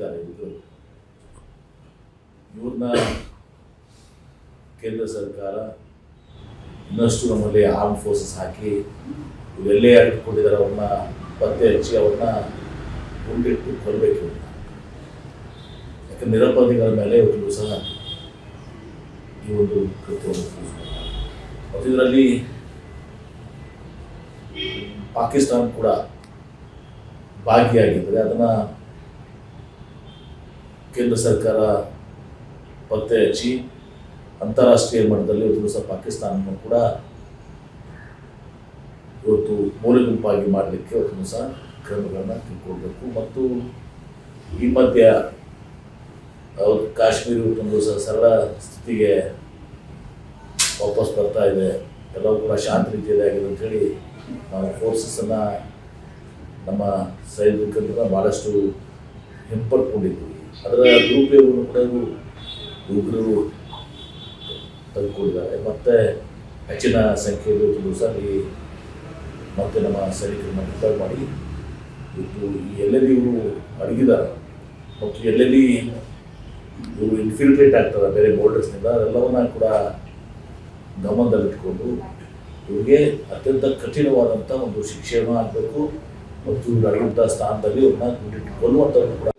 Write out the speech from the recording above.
ಸಿಕ್ಕಿದ್ದಾರೆ ಇವರು. ಇವ್ರನ್ನ ಕೇಂದ್ರ ಸರ್ಕಾರ ಇನ್ನಷ್ಟು ನಮ್ಮಲ್ಲಿ ಆರ್ಮ್ ಫೋರ್ಸಸ್ ಹಾಕಿ ಇವೆಲ್ಲೇ ಅಡ್ಕೊಂಡಿದ್ದಾರೆ ಅವ್ರನ್ನ ಪತ್ತೆ ಹಚ್ಚಿ ಅವ್ರನ್ನ ಗುಂಡಿಟ್ಟು ಕೊಲ್ಲಬೇಕು ಯಾಕಂದ್ರೆ ನಿರಪರಾಧಿಗಳ ಮೇಲೆ ಇವತ್ತು ಸಹ ಈ ಒಂದು ಕೃತ್ಯವನ್ನು. ಮತ್ತು ಇದರಲ್ಲಿ ಪಾಕಿಸ್ತಾನ ಕೂಡ ಭಾಗಿಯಾಗಿದ್ದರೆ. ಅದನ್ನು ಕೇಂದ್ರ ಸರ್ಕಾರ ಪತ್ತೆ ಹಚ್ಚಿ ಅಂತಾರಾಷ್ಟ್ರೀಯ ಮಟ್ಟದಲ್ಲಿ ಒಂದು ಸಹ ಪಾಕಿಸ್ತಾನವನ್ನು ಕೂಡ ಇವತ್ತು ಮೂಲೆ ಗುಂಪಾಗಿ ಮಾಡಲಿಕ್ಕೆ ಒಂದು ಸಹ ಕ್ರಮಗಳನ್ನು ತಿಳ್ಕೊಳ್ಬೇಕು ಮತ್ತು ಈ ಮಧ್ಯ ಅವರು ಕಾಶ್ಮೀರ ಇವತ್ತೊಂದು ಸರಳ ಸ್ಥಿತಿಗೆ ವಾಪಸ್ ಬರ್ತಾ ಇದೆ. ಎಲ್ಲವೂ ಕೂಡ ಶಾಂತ ರೀತಿಯಲ್ಲಿ ಆಗಿದೆ ಅಂಥೇಳಿ ನಾವು ಫೋರ್ಸಸ್ಸನ್ನು ನಮ್ಮ ಸೈನಿಕರನ್ನ ಭಾಳಷ್ಟು ಹಿಂಪಡ್ಕೊಂಡಿದ್ವಿ ಅದರ ದುರುಪಯೋಗವನ್ನು ಕೂಡ ಇವರು ಉಗ್ರರು ತಂದುಕೊಂಡಿದ್ದಾರೆ ಮತ್ತು ಹೆಚ್ಚಿನ ಸಂಖ್ಯೆಯಲ್ಲಿ ಸಹ ಈ ಮತ್ತೆ ನಮ್ಮ ಸೈನಿಕರನ್ನ ಮುಕ್ತಾಯ ಮಾಡಿ ಇವತ್ತು ಈ ಎಲ್ಲೆಲ್ಲಿ ಇವರು ಅಡಗಿದ್ದಾರೆ ಮತ್ತು ಎಲ್ಲೆಲ್ಲಿ ಇವರು ಇನ್ಫಿಲ್ಟ್ರೇಟ್ ಆಗ್ತಾರೆ ಬೇರೆ ಬೋರ್ಡರ್ಸ್ನಿಂದ ಅದೆಲ್ಲವನ್ನ ಕೂಡ ಗಮನದಲ್ಲಿಟ್ಕೊಂಡು ಇವ್ರಿಗೆ ಅತ್ಯಂತ ಕಠಿಣವಾದಂಥ ಒಂದು ಶಿಕ್ಷೆಯನ್ನು ಆಗಬೇಕು ಮತ್ತು ಇವ್ರು ಅಡಗಿದ್ದ ಸ್ಥಾನದಲ್ಲಿ ಅವ್ರನ್ನ ಗುಂಡಿಟ್ಟು ಕೊಲ್ಲುವಂಥದ್ದು ಕೂಡ